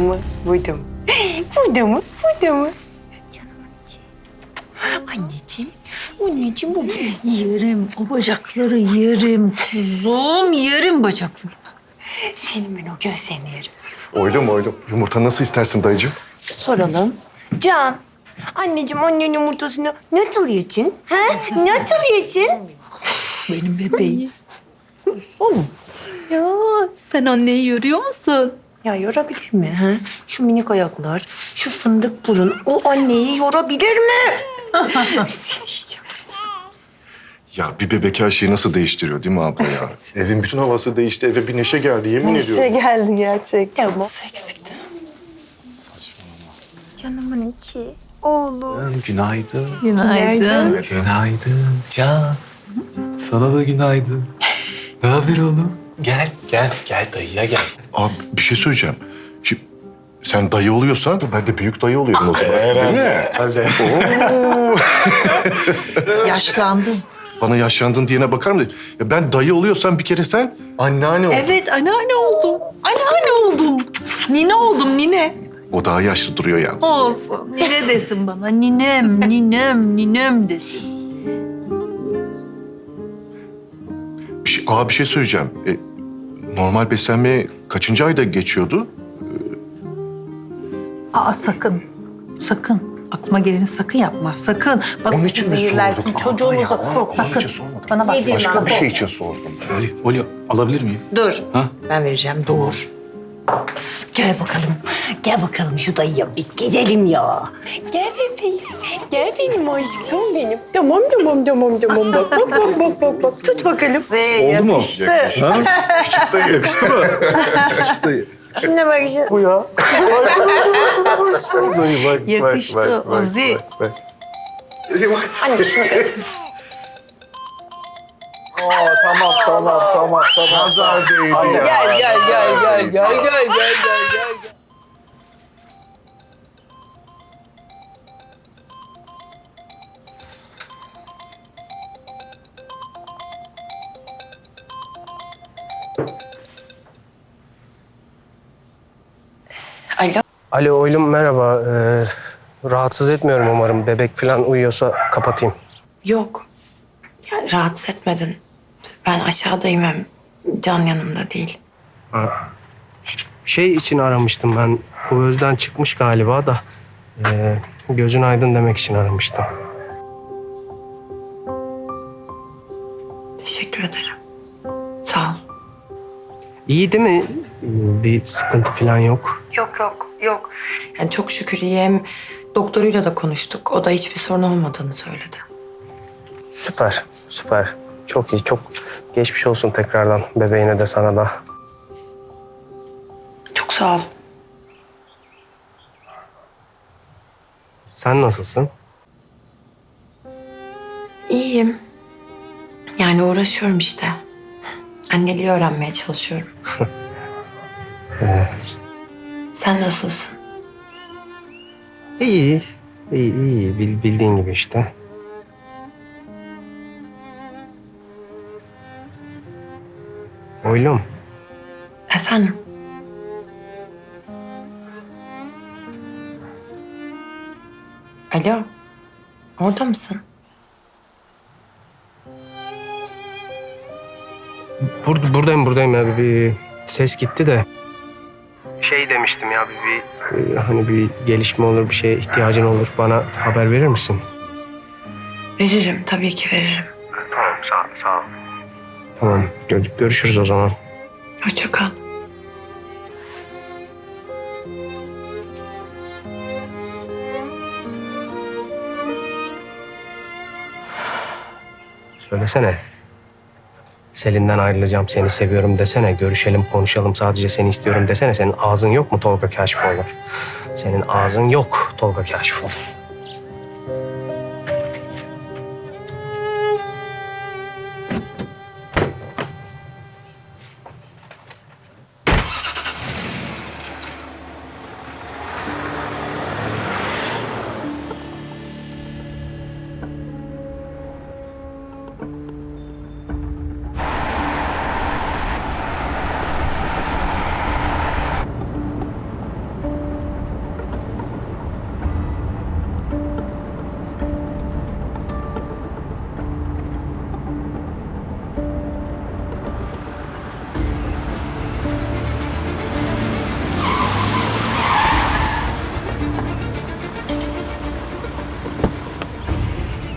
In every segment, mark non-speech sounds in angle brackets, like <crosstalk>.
mı? Burada mı? Burada mı? Burada mı? Canımın içi. Anneciğim, anneciğim bu Yerim o bacakları yerim kuzum yerim bacakları. senin ben o gözlerini yerim. Oydum oydum. Yumurta nasıl istersin dayıcığım? Soralım. Can, anneciğim annenin yumurtasını nasıl yesin? Ha? Nasıl yesin? Benim bebeğim. Oğlum, Ya sen anneyi görüyor musun? Ya yorabilir mi? Ha? Şu minik ayaklar, şu fındık burun o anneyi yorabilir mi? <laughs> Ya bir bebek her şeyi nasıl değiştiriyor değil mi abla ya? Evin bütün havası değişti. Eve bir neşe geldi yemin ediyorum. geldi gerçekten. Nasıl eksikti? Canımın içi. Oğlum. Günaydın. Günaydın. Günaydın Can. Sana da günaydın. Ne haber oğlum? Gel, gel, gel dayıya gel. Abi bir şey söyleyeceğim. Şimdi sen dayı oluyorsan ben de büyük dayı oluyorum o zaman. Değil mi? Oo. <laughs> Yaşlandım. Bana yaşlandın diyene bakar mı? Ya ben dayı oluyorsam bir kere sen anneanne ol. Evet anneanne oldum. Anneanne oldum. Nine oldum nine. O daha yaşlı duruyor yalnız. Olsun. Nine desin bana. Ninem, ninem, ninem desin. Bir şey, aa bir şey söyleyeceğim. E, normal beslenmeye kaçıncı ayda geçiyordu? Aa sakın. Sakın. Aklıma geleni sakın yapma. Sakın. Bak Onun için mi zehirlersin sorduk? Aa, ya, onun sakın. için. Bana bak. Başka bir şey için sordum. Oli, Oli alabilir miyim? Dur. Ha? Ben vereceğim. Doğur. Gel bakalım. Gel bakalım şu dayıya bir gidelim ya. Gel bebeğim. Gel benim aşkım benim. Tamam tamam tamam tamam. Bak bak bak bak bak. bak. Tut bakalım. Oldu mu? Yakıştı. Küçük dayı. Yakıştı mı? Küçük dayı. Şimdi bak şimdi. Bu ya. Dayı bak, Yakıştı, Ozi. bak. Anne şunu tamam, tamam, tamam, tamam. Nazar değdi ya. Gel, gel, gel, gel, gel, gel, gel, gel, gel. Alo. Alo oğlum merhaba. Ee, rahatsız etmiyorum umarım. Bebek falan uyuyorsa kapatayım. Yok. Yani rahatsız etmedin. Ben aşağıdayım hem Can yanımda değil. Şey için aramıştım ben. Kuvözden çıkmış galiba da. ee, gözün aydın demek için aramıştım. Teşekkür ederim. Sağ ol. İyi değil mi? Bir sıkıntı falan yok. Yok yok yok. Yani çok şükür iyi hem doktoruyla da konuştuk. O da hiçbir sorun olmadığını söyledi. Süper, süper. Çok iyi, çok geçmiş olsun tekrardan bebeğine de sana da. Çok sağ ol. Sen nasılsın? İyiyim. Yani uğraşıyorum işte. Anneliği öğrenmeye çalışıyorum. <laughs> Sen nasılsın? İyi, iyi, iyi. Bil- bildiğin gibi işte. Oylum, Efendim? Alo. Orada mısın? Bur buradayım buradayım ya bir ses gitti de. Şey demiştim ya bir, bir, e, hani bir gelişme olur bir şeye ihtiyacın olur bana haber verir misin? Veririm. Tabii ki veririm. Tamam sağ, sağ ol. Tamam gör- görüşürüz o zaman. Hoşça kal. Söylesene. Selin'den ayrılacağım seni seviyorum desene. Görüşelim konuşalım sadece seni istiyorum desene. Senin ağzın yok mu Tolga Kaşifoğlu? Senin ağzın yok Tolga Kaşifoğlu.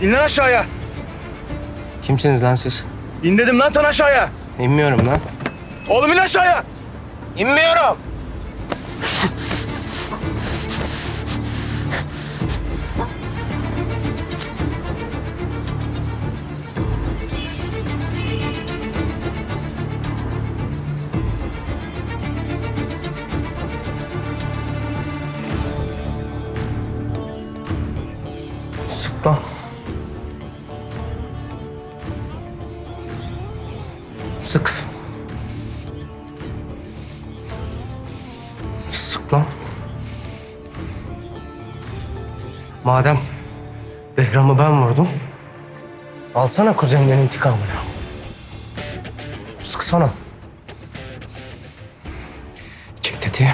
İn lan aşağıya. Kimsiniz lan siz? İn dedim lan sana aşağıya. İnmiyorum lan. Oğlum in aşağıya. İnmiyorum. Sık lan. Sık lan. Madem Behram'ı ben vurdum, alsana kuzenlerin intikamını. Sıksana. Çek tetiği.